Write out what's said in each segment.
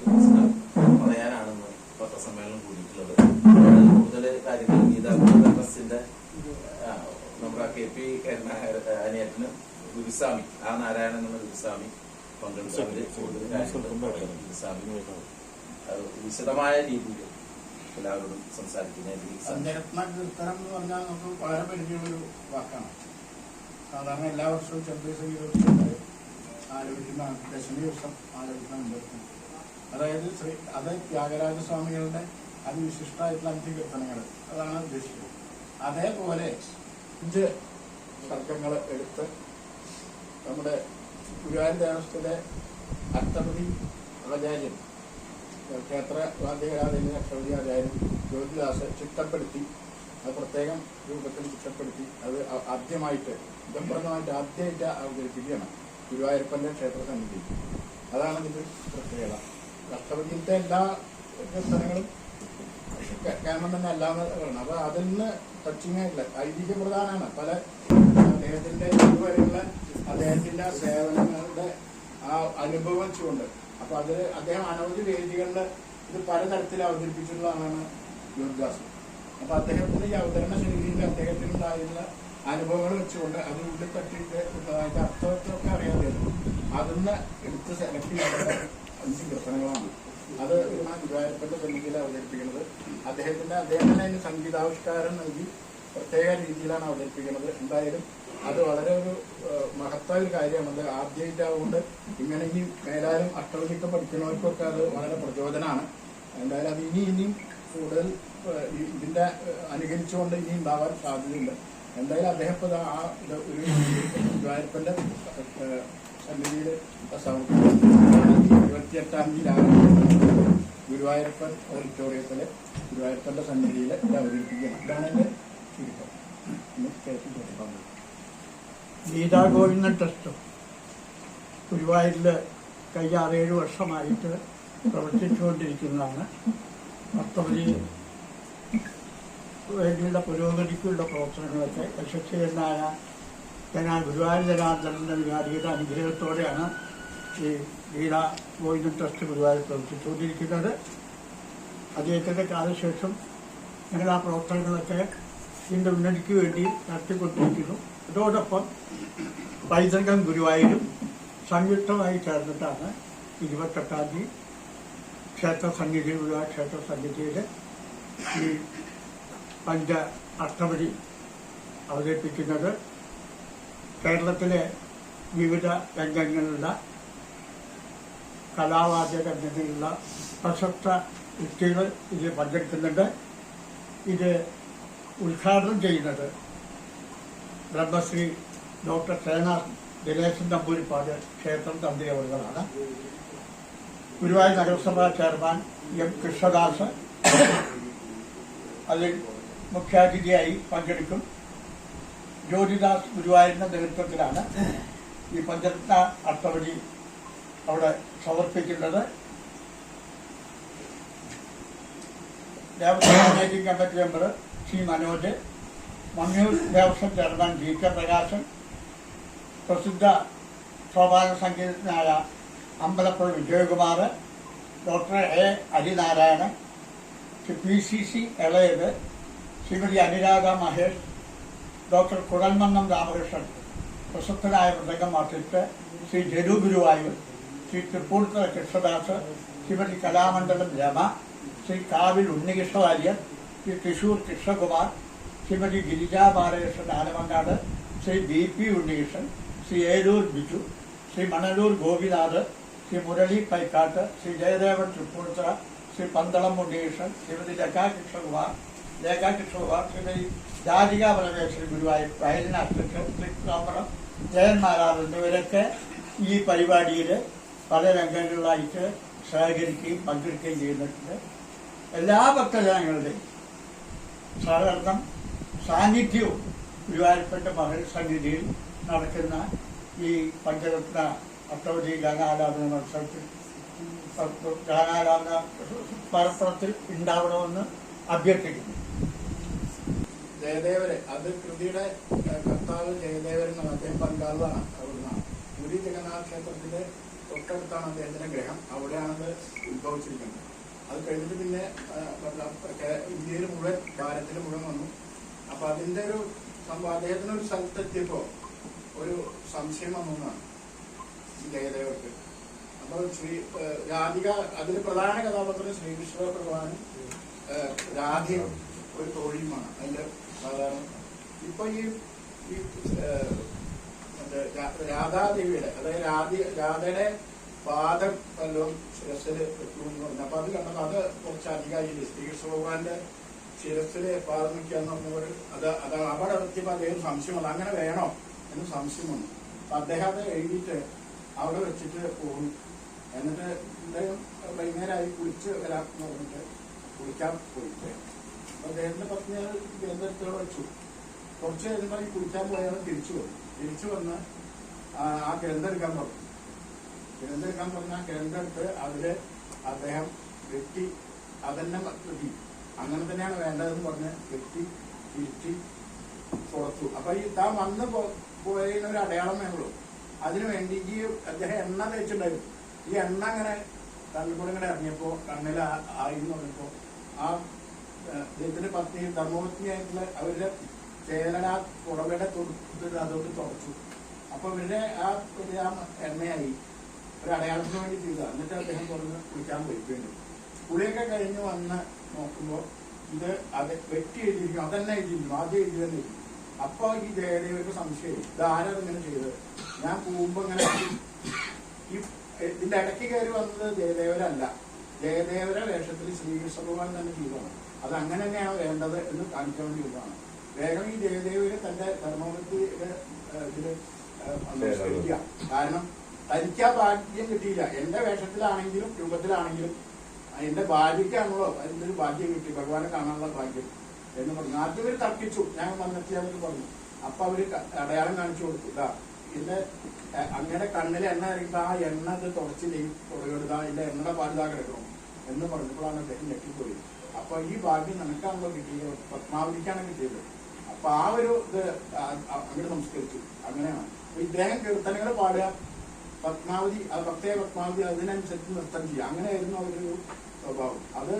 കുറിച്ച് പറയാനാണ് ഇന്ന് പത്രസമ്മേളനം കൂടിയിട്ടുള്ളത്. കൂടുതൽ കാര്യങ്ങൾ ഗീതാ ട്രസ്റ്റിന്റെ നമ്മുടെ കെ പി അനിയത്തിന് ഗുരുസ്വാമി ആ നാരായണൻ എന്ന ഗുരുസ്വാമി അത് വിശദമായ രീതിയിൽ എല്ലാവരോടും സംസാരിക്കുന്ന വാക്കാണ്. സാധാരണ എല്ലാ വർഷവും ചെമ്പൈ സംഗീതോത്സവത്തിൽ ആലോചിക്കുന്ന ദശമി ദിവസം ആലോചിക്കുന്നുണ്ട് അതായത് ശ്രീ അത് ത്യാഗരാജ സ്വാമികളുടെ അതിവിശിഷ്ടമായിട്ടുള്ള അഞ്ച് അതാണ് ഉദ്ദേശിക്കുന്നത് അതേപോലെ അഞ്ച് സർഗങ്ങൾ എടുത്ത് നമ്മുടെ ഗുരുവായൂർ ദേവസ്ഥത്തിലെ അഷ്ടപതി ആചാര്യൻ ക്ഷേത്ര വാദ്യകലാലയിലെ അക്ഷരതി ആചാര്യൻ ജ്യോതിദാസ് ചിട്ടപ്പെടുത്തി അത് പ്രത്യേകം രൂപത്തിൽ ചിട്ടപ്പെടുത്തി അത് ആദ്യമായിട്ട് ഇതപ്രദമായിട്ട് ആദ്യമായിട്ട് അവതരിപ്പിക്കുകയാണ് ഗുരുവായൂരപ്പന്റെ ക്ഷേത്ര സന്നിധി അതാണ് ഇതിന്റെ പ്രത്യേകത. അഷ്ടപതിയിലത്തെ എല്ലാ സ്ഥലങ്ങളും കേരളം തന്നെ അല്ലാന്ന് പറയണം അപ്പൊ അതിൽ നിന്ന് ടച്ചിങ് ആയിട്ടില്ല ഐതിഹ്യ പ്രധാനമാണ് പല അദ്ദേഹത്തിന്റെ ഇതുവരെയുള്ള അദ്ദേഹത്തിന്റെ സേവനങ്ങളുടെ ആ അനുഭവം വെച്ചുകൊണ്ട് അപ്പൊ അതിൽ അദ്ദേഹം അനവധി വേദികളിൽ ഇത് പലതരത്തിൽ അവതരിപ്പിച്ചിട്ടുള്ളതാണ് യോദ്ദാസ് അപ്പൊ അദ്ദേഹത്തിന്റെ ഈ അവതരണ ശൈലിയിൽ അദ്ദേഹത്തിനുണ്ടായിരുന്ന അനുഭവങ്ങൾ വെച്ചുകൊണ്ട് അത് ഉള്ളിൽ തട്ടിയിട്ട് അതിന്റെ അർത്ഥമൊക്കെ അറിയാതെ അതിന്ന് എടുത്ത് സെലക്ട് ചെയ്ത അഞ്ച് കീർത്തനങ്ങളാണ് അത് ഇതാണ് ഗുരുവായൂരപ്പന്റെ സന്നിധിയിൽ അവതരിപ്പിക്കുന്നത്. അദ്ദേഹത്തിന്റെ അദ്ദേഹം തന്നെ അതിന് സംഗീതാവിഷ്കാരം നൽകി പ്രത്യേക രീതിയിലാണ് അവതരിപ്പിക്കുന്നത്. എന്തായാലും അത് വളരെ ഒരു മഹത്തായ ഒരു കാര്യമാണ്. അത് ആദ്യമായിട്ടാവുകൊണ്ട് ഇങ്ങനെ ഇനി മേലാലും അഷ്ടവതിയൊക്കെ പഠിക്കുന്നവർക്കൊക്കെ അത് വളരെ പ്രചോദനമാണ് എന്തായാലും അത് ഇനി ഇനിയും കൂടുതൽ ഇതിന്റെ അനുകരിച്ചുകൊണ്ട് ഇനി ഉണ്ടാവാൻ സാധ്യതയുണ്ട്. എന്തായാലും അദ്ദേഹം ഇപ്പൊ ദാ ആ ഒരു ഗുരുവായൂരപ്പന്റെ സന്നിധിയിൽ സന്നിധിയിൽ ഇരുപത്തിയെട്ടാം തീയതി രാവിലെ ഗുരുവായൂരപ്പൻ ഓഡിറ്റോറിയത്തിലെ ഗുരുവായൂരപ്പന്റെ സന്നിധിയിൽ ഇത് അവതരിപ്പിക്കുകയാണ്. ഇതാണ് എന്റെ ചുരുക്കം. ഗീതാ ഗോവിന്ദൻ ട്രസ്റ്റ്. ഗുരുവായൂരിൽ കഴിഞ്ഞ ആറേഴ് വർഷമായിട്ട് പ്രവർത്തിച്ചുകൊണ്ടിരിക്കുന്നതാണ്. ഭക്തവതി വേണ്ടിയുള്ള പുരോഗതിക്കുള്ള പ്രവർത്തനങ്ങളൊക്കെ യശസ്വിയെന്നായ ഞാൻ ഗുരുവായൂർ ജനാർദ്ദനന്റെ വികാരിയുടെ അനുഗ്രഹത്തോടെയാണ് ഈ ഗീതാ ഗോവിന്ദൻ ട്രസ്റ്റ് ഗുരുവായൂർ പ്രവർത്തിച്ചുകൊണ്ടിരിക്കുന്നത്. അദ്ദേഹത്തിന്റെ കാലശേഷം ഞങ്ങൾ ആ പ്രവർത്തനങ്ങളൊക്കെ ഇതിന്റെ ഉന്നതിക്ക് വേണ്ടി നടത്തിക്കൊണ്ടിരിക്കുന്നു. അതോടൊപ്പം പൈതൃകം ഗുരുവായൂരും സംയുക്തമായി ചേർന്നിട്ടാണ് ഇരുപത്തെട്ടാം തീയതി ക്ഷേത്ര സന്നിധി ഗുരുവായൂർ ക്ഷേത്ര സന്നിധിയിൽ ഈ പഞ്ച അഷ്ടപതി അവതരിപ്പിക്കുന്നത്. കേരളത്തിലെ വിവിധ രംഗങ്ങളിലുള്ള കലാവാദ്യ രംഗങ്ങളിലുള്ള പ്രശസ്ത വ്യക്തികൾ ഇതിൽ പങ്കെടുക്കുന്നുണ്ട്. ഇത് ഉദ്ഘാടനം ചെയ്യുന്നത് ബ്രഹ്മശ്രീ ഡോക്ടർ സേന ദിനേശൻ നമ്പൂരിപ്പാട് ക്ഷേത്രം തന്ത്രി ഗുരുവായൂർ നഗരസഭാ ചെയർമാൻ എം കൃഷ്ണദാസ് അതിൽ മുഖ്യാതിഥിയായി പങ്കെടുക്കും. ജ്യോതിദാസ് ഗുരുവായൂരിന്റെ നേതൃത്വത്തിലാണ് ഈ പഞ്ചരത്ന അഷ്ടപതി അവിടെ സമർപ്പിക്കുന്നത്. Devaswom committee member Shri Manoj Mammiyur Devaswom chairman G K Prakashan പ്രസിദ്ധ സോപാന സംഗീതജ്ഞനായ Ambalappuzha Vijayakumar doctor A Harinarayanan P C C Elayath Shrimati Anuradha Mahesh doctor Kuzhalmannam Ramakrishnan പ്രശസ്തനായ മൃദംഗം ആർട്ടിസ്റ്റ് ശ്രീ ജരു ഗുരുവായൂർ ശ്രീ തൃപ്പൂണിത്തറ കൃഷ്ണദാസ് ശ്രീമതി കലാമണ്ഡലം രമ ശ്രീ കാവിൽ Unnikrishna Warrier Shri Thrissur Krishnakumar Shrimati Girija Balakrishnan ആലമങ്ങാട് Shri B P Unnikrishnan Shri Eroor Biju Shri Manalur Gopinath Shri Murali Paikkat Shri Jayadevan Tripunithura Shri Pandalam Unnikrishnan Shrimati ലക്കാ Krishnakumar Lekha Krishnakumar Shrimati Radhika Parameshwari Guruvayur violin assistant Shri കാമ്പറം Jayan Marar എന്നിവരൊക്കെ ഈ പരിപാടിയിൽ പല രംഗങ്ങളിലായിട്ട് സഹകരിക്കുകയും പങ്കെടുക്കുകയും ചെയ്യുന്നുണ്ട്. എല്ലാ ഭക്തജനങ്ങളുടെയും സഹകരണം സാന്നിധ്യവും ഗുരുവായൂരപ്പന്റെ മകൾ സന്നിധിയിൽ നടക്കുന്ന ഈ പഞ്ചരത്ന അഷ്ടവതി ഗാനാലാപന മത്സരത്തിൽ ഗാനാലാപന പരപ്പുറത്തിൽ ഉണ്ടാവണമെന്ന് അഭ്യർത്ഥിക്കുന്നു. ജയദേവര് അത് കൃതിയുടെ കർത്താവ് ജയദേവരെന്ന് അദ്ദേഹം പങ്കാളാണ് അവിടുന്ന്. പുരി ജഗന്നാഥ ക്ഷേത്രത്തിന്റെ തൊട്ടടുത്താണ് അദ്ദേഹത്തിന്റെ ഗ്രഹം. അവിടെയാണത് ഉത്ഭവിച്ചിരിക്കുന്നത്. അത് കഴിഞ്ഞിട്ട് പിന്നെ ഇന്ത്യയിൽ മുഴുവൻ ഭാരതത്തിൽ മുഴുവൻ വന്നു. അപ്പൊ അതിന്റെ ഒരു സംഭവം അദ്ദേഹത്തിന് ഒരു സ്ഥലത്തെത്തിയപ്പോ ഒരു സംശയം വന്നു എന്നാണ് ഈ ജയദേവർക്ക്. അപ്പൊ ശ്രീ രാധിക അതിൽ പ്രധാന കഥാപാത്രം ശ്രീകൃഷ്ണ ഭഗവാനും രാധിക ഒരു തോഴിയുമാണ് അതിന്റെ സാധാരണ. ഇപ്പൊ ഈ രാധാദേവിയുടെ അതായത് രാധി രാധയുടെ പാദം വല്ലതും ശിരസിൽ പറഞ്ഞു. അപ്പൊ അത് കണ്ടപ്പോ അത് കുറച്ച് അധികമായി ശ്രീകൃഷ്ണ ഭഗവാന്റെ ശിരസിൽ പാദം നിൽക്കാന്ന് പറഞ്ഞവർ അത് അത് അവിടെ എത്തിയപ്പോ അദ്ദേഹം സംശയം വന്നു. അങ്ങനെ വേണോ എന്ന് സംശയം വന്നു. അപ്പൊ അദ്ദേഹം അത് എഴുതിയിട്ട് അവിടെ വെച്ചിട്ട് പോകും എന്നിട്ട് അദ്ദേഹം വൈകുന്നേരമായി കുളിച്ച് വരാമെന്ന് പറഞ്ഞിട്ട് കുളിക്കാൻ പോയിട്ട് അപ്പൊ അദ്ദേഹത്തിന്റെ പത്നി ഗ്രന്ഥത്തോടെ വെച്ചു. കുറച്ച് കഴിഞ്ഞപ്പോൾ ഈ കുളിക്കാൻ പോയാലും തിരിച്ചു വന്നു. തിരിച്ചു വന്ന് ആ ആ ഗ്രന്ഥം എടുക്കാൻ പറഞ്ഞു. ഗ്രന്ഥം എടുക്കാൻ പറഞ്ഞ ആ ഗ്രന്ഥം എടുത്ത് അതിൽ അദ്ദേഹം വെട്ടി അതന്നെ വെട്ടി അങ്ങനെ തന്നെയാണ് വേണ്ടതെന്ന് പറഞ്ഞ് വെട്ടി തിരുത്തി കൊടുത്തു അപ്പൊ ഈ താൻ വന്ന് പോയതിനൊരു അടയാളം വേണുള്ളൂ. അതിനു വേണ്ടി ഈ അദ്ദേഹം എണ്ണ തേച്ചിട്ടുണ്ടായിരുന്നു. ഈ എണ്ണ അങ്ങനെ കണ്ണിൽ ഇങ്ങനെ ഇറങ്ങിയപ്പോ കണ്ണിൽ ആ- ആയി എന്ന് പറഞ്ഞപ്പോ ആ അദ്ദേഹത്തിന്റെ പത്നി ധർമ്മപത്നിയായിട്ടുള്ള അവരുടെ ചേരട ആ പുറവയുടെ തൊടുത്തിട്ട് അതോട്ട് തുറച്ചു. അപ്പൊ ഇവരുടെ ആ ഒരു ആ എണ്ണയായി. ഒരു അടയാളത്തിന് വേണ്ടി ചെയ്ത എന്നിട്ട് അദ്ദേഹം തുറന്ന് കുളിക്കാൻ പോയി വീണ്ടും. കുളിയൊക്കെ കഴിഞ്ഞ് വന്ന് നോക്കുമ്പോ ഇത് അത് വെട്ടി എഴുതിയിരിക്കും അതന്നെ എഴുതിയിരിക്കും ആദ്യം എഴുതി തന്നെ എഴുതി അപ്പൊ ഈ ജയദേവർക്ക് സംശയം ഇത് ആരാ ഇങ്ങനെ ചെയ്തത്? ഞാൻ പോകുമ്പോ ഇങ്ങനെ ഈ ഇതിന്റെ ഇടയ്ക്ക് കയറി വന്നത് ജയദേവരല്ല. ജയദേവര വേഷത്തിൽ ശ്രീകൃഷ്ണ ഭഗവാൻ തന്നെ ചെയ്തതാണ്. അത് അങ്ങനെ തന്നെയാണ് വേണ്ടത് എന്ന് കാണിക്കാൻ വേണ്ടി ചെയ്തതാണ്. വേഗം ഈ ദേവദേവിയുടെ തന്റെ ധർമ്മപത്തിയുടെ ഇതിൽ കാരണം തനിക്ക് ആ ഭാഗ്യം കിട്ടിയില്ല. എന്റെ വേഷത്തിലാണെങ്കിലും രൂപത്തിലാണെങ്കിലും എന്റെ ഭാര്യയ്ക്കാണല്ലോ അതിന്റെ ഒരു ഭാഗ്യം കിട്ടി. ഭഗവാനെ കാണാനുള്ള ഭാഗ്യം എന്ന് പറഞ്ഞു. ആദ്യം ഇവർ തർക്കിച്ചു. ഞാൻ വന്നെത്തിയാന്നൊക്കെ പറഞ്ഞു. അപ്പൊ അവർ അടയാളം കാണിച്ചു കൊടുത്തു. ഇതാ ഇതിന്റെ അങ്ങനെ കണ്ണിലെ കണ്ണിൽ എണ്ണ ഇറങ്ങിയപ്പോ ആ എണ്ണ ഇത് തുടച്ചില്ലെങ്കിൽ തുടങ്ങിയെടുത്താ ഇതിന്റെ എണ്ണയുടെ പാലിതാ കിടക്കണം എന്ന് പറഞ്ഞപ്പോഴാണ് അദ്ദേഹം ഞെട്ടിപ്പോയി. അപ്പൊ ഈ ഭാഗ്യം നിനക്കാണല്ലോ കിട്ടിയത്. പത്മാവതിക്കാണ് കിട്ടിയത്. അപ്പൊ ആ ഒരു ഇത് അങ്ങോട്ട് സംസ്കരിച്ചു. അങ്ങനെയാണ്. ഇദ്ദേഹം കീർത്തനങ്ങൾ പാടുക പത്മാവതി പ്രത്യേക പത്മാവതി അതിനനുസരിച്ച് നൃത്തം ചെയ്യുക. അങ്ങനെയായിരുന്നു അവരൊരു സ്വഭാവം. അത്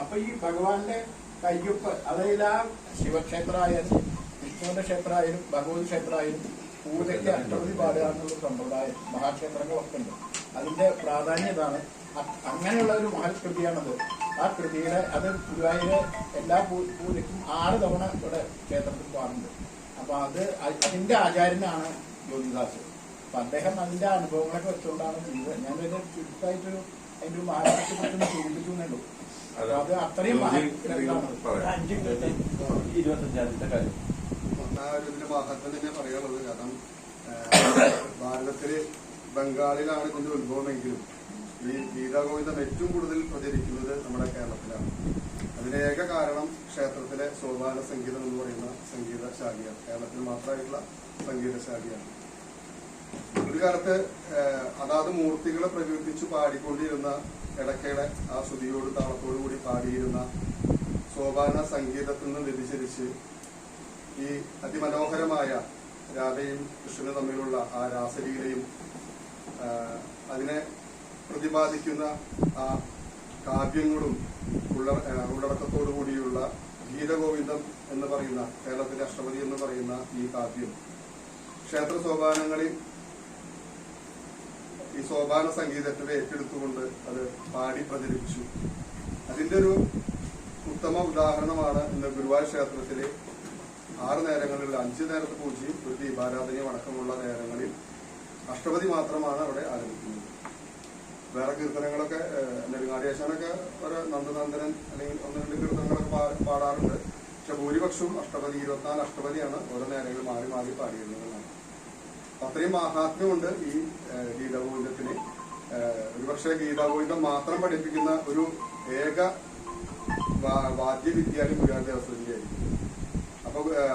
അപ്പൊ ഈ ഭഗവാന്റെ കയ്യൊപ്പ് അതായത് ആ ശിവക്ഷേത്രമായാലും വിഷ്ണുവിന്റെ ക്ഷേത്രമായാലും ഭഗവതി ക്ഷേത്രമായാലും പൂജയ്ക്ക് അഷ്ടപതി പാടുക എന്നുള്ള സമ്പ്രദായം മഹാക്ഷേത്രങ്ങളൊക്കെ ഉണ്ട്. അതിന്റെ പ്രാധാന്യതാണ് അങ്ങനെയുള്ള ഒരു മഹത്കൃതിയാണത് ആ കൃതിയുടെ അത് ഗുരുവായൂര് എല്ലാ പൂ- പൂജയ്ക്കും ആറ് തവണ ഇവിടെ ക്ഷേത്രത്തിൽ പോകാറുണ്ട്. അപ്പൊ അത് അതിന്റെ ആചാര്യനാണ് ജ്യോതിദാസ്. അപ്പൊ അദ്ദേഹം അതിന്റെ അനുഭവങ്ങളൊക്കെ വെച്ചുകൊണ്ടാണ് ഞാൻ ഞാനൊരു ചുരുക്കായിട്ടൊരു അതിന്റെ ഒരു മഹാരാഷ്ട്രത്തെ കുറിച്ച് ഉള്ളൂ. അപ്പൊ അത് അത്രയും ഇരുപത്തഞ്ചാമത്തെ കാര്യം. ഒരു ഇതിന്റെ മഹത്വം തന്നെ പറയാനുള്ളത് കാരണം ഭാരതത്തിൽ ബംഗാളിലാണ് ഇതിന്റെ ഉത്ഭവമെങ്കിലും ഈ ഗീതാഗോവിന്ദം ഏറ്റവും കൂടുതൽ പ്രചരിക്കുന്നത് നമ്മുടെ കേരളത്തിലാണ്. അതിന് കാരണം ക്ഷേത്രത്തിലെ സോപാന സംഗീതം എന്ന് പറയുന്ന സംഗീത ശാഖയാണ്. കേരളത്തിൽ മാത്രമായിട്ടുള്ള സംഗീത ശാഖയാണ്. ഒരു കാലത്ത് അതാത് മൂർത്തികളെ പ്രകീർത്തിച്ചു പാടിക്കൊണ്ടിരുന്ന ഇടയ്ക്കിടെ ആ ശ്രുതിയോട് താളത്തോടു കൂടി പാടിയിരുന്ന സോപാന സംഗീതത്തിൽ നിന്ന് വ്യതിചരിച്ച് ഈ അതിമനോഹരമായ രാധയും കൃഷ്ണനും തമ്മിലുള്ള ആ രാസലീലയും അതിനെ പ്രതിപാദിക്കുന്ന കാവ്യങ്ങളും ഉള്ള ഉള്ളടക്കത്തോടു കൂടിയുള്ള ഗീതഗോവിന്ദം എന്ന് പറയുന്ന കേരളത്തിലെ അഷ്ടപതി എന്ന് പറയുന്ന ഈ കാവ്യം. ക്ഷേത്ര സോപാനങ്ങളിൽ ഈ സോപാന സംഗീതത്തിൽ ഏറ്റെടുത്തുകൊണ്ട് അത് പാടി പ്രചരിപ്പിച്ചു. അതിന്റെ ഒരു ഉത്തമ ഉദാഹരണമാണ് ഇന്ന് ഗുരുവായൂർ ക്ഷേത്രത്തിലെ ആറ് നേരങ്ങളിൽ അഞ്ച് നേരത്തെ പൂജയും ഒരു ദീപാരാധനയും അടക്കമുള്ള നേരങ്ങളിൽ അഷ്ടപതി മാത്രമാണ് അവിടെ ആരംഭിക്കുന്നത്. വേറെ കീർത്തനങ്ങളൊക്കെ നെടുങ്ങാടിയാശാനൊക്കെ ഒരു നന്ദനന്ദനൻ അല്ലെങ്കിൽ ഒന്ന് രണ്ട് കീർത്തനങ്ങളൊക്കെ പാടാറുണ്ട്. പക്ഷെ ഭൂരിപക്ഷവും അഷ്ടപതി ഇരുപത്തിനാല് അഷ്ടപതിയാണ് ഓരോ നേരങ്ങളിൽ മാറി മാറി പാടിയിരുന്നതാണ് അത്രയും മാഹാത്മ്യമുണ്ട് ഈ ഗീതഗോവിന്ദത്തിന്. ഒരുപക്ഷെ ഗീതാഗോവിന്ദം മാത്രം പഠിപ്പിക്കുന്ന ഒരു ഏക വാദ്യവിദ്യാലയം ഗുരുവായൂർ ദേവസ്വതിയായിരിക്കും അപ്പൊ ഏഹ്,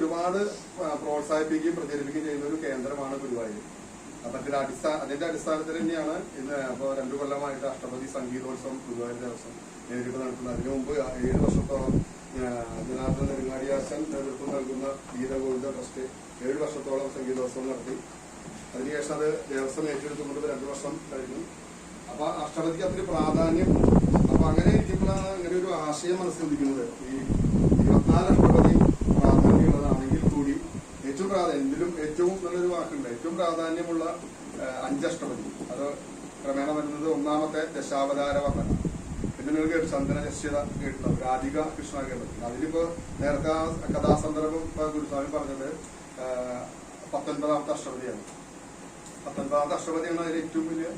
ഒരുപാട് പ്രോത്സാഹിപ്പിക്കുകയും പ്രചരിപ്പിക്കുകയും ചെയ്യുന്ന ഒരു കേന്ദ്രമാണ് ഗുരുവായൂർ. അപ്പൊ അടിസ്ഥാന അതിന്റെ അടിസ്ഥാനത്തിൽ തന്നെയാണ് ഇന്ന് അപ്പോൾ രണ്ടു കൊല്ലമായിട്ട് അഷ്ടപതി സംഗീതോത്സവം ഗുരുവായൂർ ദേവസ്വം നേരിട്ട് നടത്തുന്നത്. അതിനു മുമ്പ് ഏഴ് വർഷത്തോളം ജനാർദ്ദന നെടുങ്ങാടിയാശൻ നേതൃത്വം നൽകുന്ന ഗീതഗോവിന്ദ ട്രസ്റ്റ് ഏഴ് വർഷത്തോളം സംഗീതോത്സവം നടത്തി. അതിനുശേഷം അത് ദേവസ്വം ഏറ്റെടുത്തുകൊണ്ട് രണ്ടു വർഷം കഴിഞ്ഞു. അപ്പൊ അഷ്ടപതിക്ക് അത്ര പ്രാധാന്യം. അപ്പൊ അങ്ങനെ ഇരിക്കുമ്പോഴാണ് അങ്ങനെ ഒരു ആശയം മനസ്സിലിരിക്കുന്നത് ഈ ഇരുപത്തിനാല് അഷ്ടപതി ഏറ്റവും പ്രാധാന്യം എന്തിലും ഏറ്റവും നല്ലൊരു വാക്കുണ്ട്. ഏറ്റവും പ്രാധാന്യമുള്ള അഞ്ചഷ്ടപതി. അത് ക്രമേണ വരുന്നത് ഒന്നാമത്തെ ദശാവതാര വർണന പിന്നെ നിങ്ങൾ കേട്ടു ചന്ദ്രന നിശ്ചിത കേട്ടിട്ടുണ്ടാവും രാധിക കൃഷ്ണ കേട്ടിട്ടുണ്ട് അതിലിപ്പോ നേരത്തെ ആ കഥാസന്ദർഭം ഗുരുസ്വാമി പറഞ്ഞത് പത്തൊൻപതാമത്തെ അഷ്ടപതിയാണ്. പത്തൊൻപതാമത്തെ അഷ്ടപതിയാണ് അതിൽ ഏറ്റവും വലിയ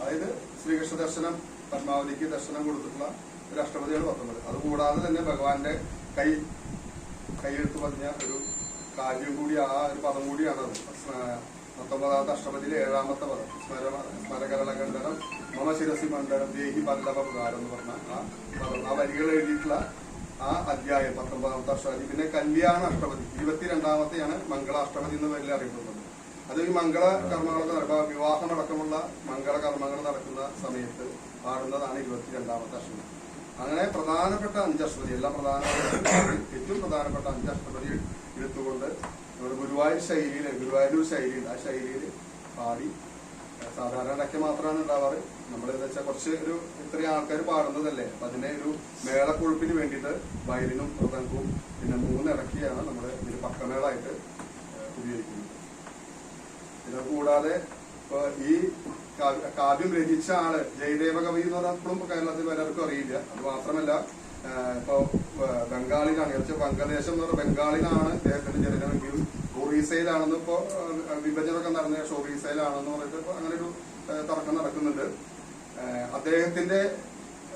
അതായത് ശ്രീകൃഷ്ണ ദർശനം പത്മാവതിക്ക് ദർശനം കൊടുത്തിട്ടുള്ള ഒരു അഷ്ടപതിയാണ് പത്തൊമ്പത് അതുകൂടാതെ തന്നെ ഭഗവാന്റെ കൈ കൈയെടുത്ത് പറഞ്ഞ ഒരു കാര്യം കൂടി ആ ഒരു പദം കൂടിയാണ് പത്തൊമ്പതാമത്തെ അഷ്ടപതിയിലെ ഏഴാമത്തെ പദം. സ്മര സ്മരകരളകണ്ഠനം മമ ശിരസി മണ്ഡലം ദേഹി പല്ലവ പ്രകാരം എന്ന് പറഞ്ഞ ആ പദം. ആ വരികൾ എഴുതിയിട്ടുള്ള ആ അധ്യായം പത്തൊമ്പതാമത്തെ അഷ്ടപതി പിന്നെ കല്യാണ അഷ്ടപതി ഇരുപത്തിരണ്ടാമത്തെയാണ് മംഗളാഷ്ടപതി എന്ന പേരിൽ അറിയപ്പെടുന്നത്. അത് ഈ മംഗള കർമ്മങ്ങളൊക്കെ നടക്കുക വിവാഹമടക്കമുള്ള മംഗള കർമ്മങ്ങൾ നടക്കുന്ന സമയത്ത് പാടുന്നതാണ് ഇരുപത്തിരണ്ടാമത്തെ അഷ്ടമി അങ്ങനെ പ്രധാനപ്പെട്ട അഞ്ചഷ്ടപതി എല്ലാം പ്രധാനപ്പെട്ട ഏറ്റവും പ്രധാനപ്പെട്ട അഞ്ചഷ്ടപതി എടുത്തുകൊണ്ട് നമ്മുടെ ഗുരുവായൂർ ശൈലിയിൽ ഗുരുവായൂർ ശൈലിയിൽ ആ ശൈലിയിൽ പാടി. സാധാരണ ഇടയ്ക്ക് മാത്രമാണ് ഉണ്ടാവാറ്. നമ്മൾ എന്താ വെച്ചാൽ കുറച്ച് ഒരു ഇത്രയും ആൾക്കാർ പാടുന്നതല്ലേ. അപ്പൊ അതിനെ ഒരു മേളക്കൊഴുപ്പിന് വേണ്ടിയിട്ട് വയലിനും പ്രതങ്കും പിന്നെ മൂന്ന് മൂന്നിടക്കിയാണ് നമ്മൾ ഇതിന് പക്കമേളായിട്ട് ഉപയോഗിക്കുന്നത് ഇത് കൂടാതെ ഇപ്പൊ ഈ കാവ്യ- രചിച്ച ആൾ ജയദേവ കവി എന്ന് പറഞ്ഞാൽ അപ്പോഴും കേരളത്തിൽ പലർക്കും അറിയില്ല. അത് മാത്രമല്ല ഇപ്പൊ ബംഗാളിലാണ്. വെച്ചാൽ ബംഗ്ലാദേശം എന്ന് പറഞ്ഞാൽ ബംഗാളിലാണ് ഇദ്ദേഹത്തിന്റെ ജനനമെങ്കിലും ഒറീസയിലാണെന്ന് ഇപ്പോ വിഭജനമൊക്കെ നടന്ന ശേഷം ഒറീസയിലാണെന്ന് പറഞ്ഞിട്ട് അങ്ങനെ ഒരു തർക്കം നടക്കുന്നുണ്ട്. അദ്ദേഹത്തിന്റെ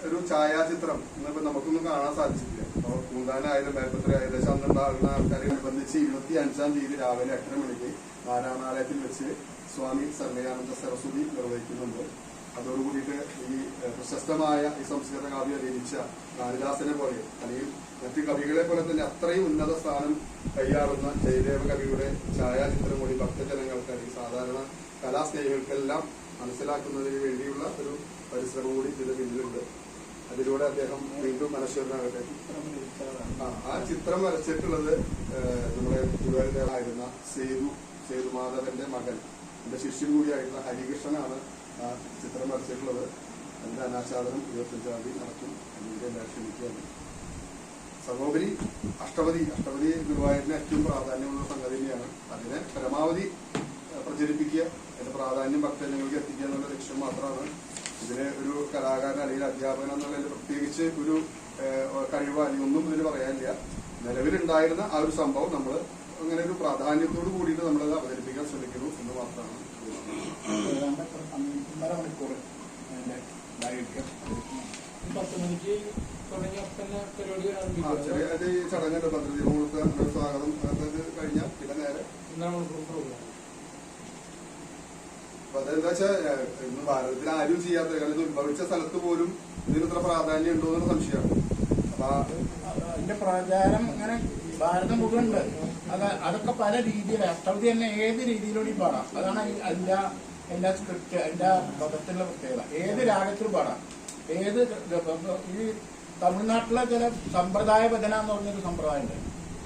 ഒരു ഛായാചിത്രം ഇന്നിപ്പോ നമുക്കൊന്നും കാണാൻ സാധിച്ചില്ല അപ്പോൾ കൂന്താനായാലും മേൽപ്പത്ര ഏകദേശം അന്നുണ്ടാകുന്ന ആൾക്കാരെ അനുബന്ധിച്ച് ഇരുപത്തി അഞ്ചാം തീയതി രാവിലെ എട്ടര മണിക്ക് നാരായണാലയത്തിൽ വെച്ച് സ്വാമി സർവയാനന്ദ സരസ്വതി നിർവഹിക്കുന്നുണ്ട്. അതോടുകൂടിയിട്ട് ഈ പ്രശസ്തമായ ഈ സംസ്കൃത കാവ്യ രചിച്ച കാളിദാസനെ പോലെ അല്ലെങ്കിൽ മറ്റു കവികളെ പോലെ തന്നെ അത്രയും ഉന്നത സ്ഥാനം കൈയാറുന്ന ജയദേവ കവിയുടെ ഛായാചിത്രം കൂടി ഭക്തജനങ്ങൾക്ക് അല്ലെങ്കിൽ സാധാരണ കലാസ്നേഹികൾക്കെല്ലാം മനസ്സിലാക്കുന്നതിന് വേണ്ടിയുള്ള ഒരു പരിശ്രമം കൂടി ഇതിന് പിന്നിലുണ്ട്. അതിലൂടെ അദ്ദേഹം വീണ്ടും മനസ്സിലാകട്ടെ ആ, ചിത്രം വരച്ചിട്ടുള്ളത് നമ്മുടെ ഗുരുവായൂരായിരുന്ന സേതു സേതുമാധവന്റെ മകൻ. എന്റെ ശിഷ്യൻ കൂടിയായിട്ടുള്ള ഹരികൃഷ്ണനാണ് ആ ചിത്രം വരച്ചിട്ടുള്ളത് എന്റെ അനാച്ഛാദനം ഇരുപത്തഞ്ചാം തീയതി നടക്കും അതിന്റെ എല്ലാ ക്ഷണിക്കുകയാണ് സർവോപരി അഷ്ടപതി അഷ്ടപതി ഗുരുവായൂരിന് ഏറ്റവും പ്രാധാന്യമുള്ള സംഗതി തന്നെയാണ്. അതിനെ പരമാവധി പ്രചരിപ്പിക്കുക അതിന്റെ പ്രാധാന്യം ഭക്തജനങ്ങൾക്ക് എത്തിക്കുക എന്നുള്ള ലക്ഷ്യം മാത്രമാണ്. ഇതിനെ ഒരു കലാകാരൻ അല്ലെങ്കിൽ അധ്യാപകൻ എന്നുള്ളതിൽ പ്രത്യേകിച്ച് ഒരു കഴിവ് ഒന്നും ഇതിന് പറയാനില്ല. നിലവിലുണ്ടായിരുന്ന ആ ഒരു സംഭവം നമ്മൾ അങ്ങനെ ഒരു പ്രാധാന്യത്തോട് കൂടിയിട്ട് നമ്മളത് അവതരിപ്പിക്കാൻ ശ്രമിക്കുന്നു എന്ന് മാത്രമാണ്. ഏതാണ്ട് ഒന്നര മണിക്കൂർ അതിന്റെ ദൈർഘ്യം പത്ത് മണിക്ക് തുടങ്ങി അപ്പം തന്നെ പരിപാടി ആ, ചെറിയ ഒരു ചടങ്ങുണ്ട് പദ്ധതി മുഹൂർത്ത സ്വാഗതം അത് കഴിഞ്ഞാൽ പിന്നെ നേരെ ഒന്നര മണിക്കൂർ പ്രോഗ്രാം അപ്പൊ അതെന്താ വെച്ചാൽ ഇന്ന് ഭാരതത്തിൽ ആരും ചെയ്യാത്ത കാരണം ഉത്ഭവിച്ച സ്ഥലത്ത് പോലും ഇതിന് ഇത്ര പ്രാധാന്യം ഉണ്ടോ എന്ന് സംശയമാണ്. അപ്പൊ അതിന്റെ പ്രചാരം ഇങ്ങനെ ഭാരതം മുഴുവൻ ഉണ്ട് അത് അതൊക്കെ പല രീതിയിൽ അഷ്ടപതി തന്നെ ഏത് രീതിയിലൂടെയും പാടാം. അതാണ് എല്ലാ എല്ലാ സ്ക്രിപ്റ്റ് എല്ലാ പദത്തിലുള്ള പ്രത്യേകത. ഏത് രാഗത്തിലും പാടാം. ഏത് ഈ തമിഴ്നാട്ടിലെ ചില സമ്പ്രദായ ഭജന എന്ന് പറഞ്ഞൊരു സമ്പ്രദായം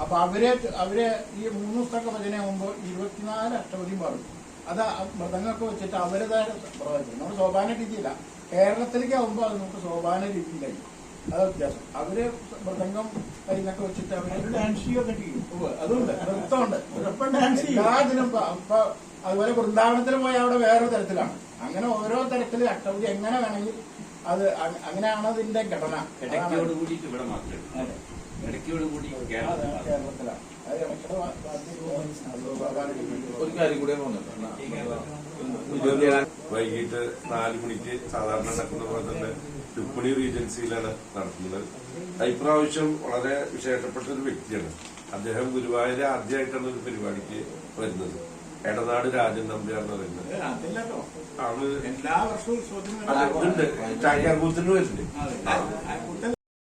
അപ്പൊ അവരെ അവരെ ഈ മൂന്ന് ദിവസത്തൊക്കെ ഭജനയാകുമ്പോൾ ഇരുപത്തിനാല് അഷ്ടപതിയും പാടും. അത് മൃതങ്ങളൊക്കെ വെച്ചിട്ട് അവരുടേതായ സമ്പ്രദായം നമ്മൾ സോപാന രീതിയില്ല. കേരളത്തിലേക്ക് ആകുമ്പോൾ അത് നമുക്ക് സോപാന രീതിയിലായി അത് വ്യത്യാസം അവർ മൃദംഗം കയ്യിലൊക്കെ വെച്ചിട്ട് അവർ ഡാൻസ് ചെയ്യുകയൊക്കെ ചെയ്യും. ഉവ്വ് അതുണ്ട് നൃത്തമുണ്ട്. ഡാൻസ് എല്ലാത്തിനും അതുപോലെ വൃന്ദാവനത്തിൽ പോയ അവിടെ വേറൊരു തരത്തിലാണ്. അങ്ങനെ ഓരോ തരത്തിൽ അഷ്ടപതി എങ്ങനെ വേണമെങ്കിൽ അത് അങ്ങനെയാണ് അതിന്റെ ഘടന. ഇടയ്ക്കോട് അതാണ് കൂടിയിട്ട് ഇവിടെ മാത്രമേ ഇടയ്ക്കോട് കൂടി അതെ, കേരളത്തിൽ കേരളത്തിലാണ്. ഒരു കാര്യം കൂടെ വൈകിട്ട് നാല് മണിക്ക് സാധാരണ നടക്കുന്ന പോലെ തന്നെ രുക്മിണി റീജൻസിയിലാണ് നടത്തുന്നത്. ഇപ്രാവശ്യം വളരെ വിശേഷപ്പെട്ട ഒരു വ്യക്തിയാണ്. അദ്ദേഹം ഗുരുവായൂർ ആദ്യമായിട്ടാണ് ഒരു പരിപാടിക്ക് വരുന്നത്. എടനാട് രാജൻ നമ്പ്യാർ എന്ന് പറയുന്നത് അതില്ലല്ലോ എല്ലാ വർഷവും ഉണ്ട്. ചാക്യാർകൂത്തിന് വരുന്നുണ്ട്.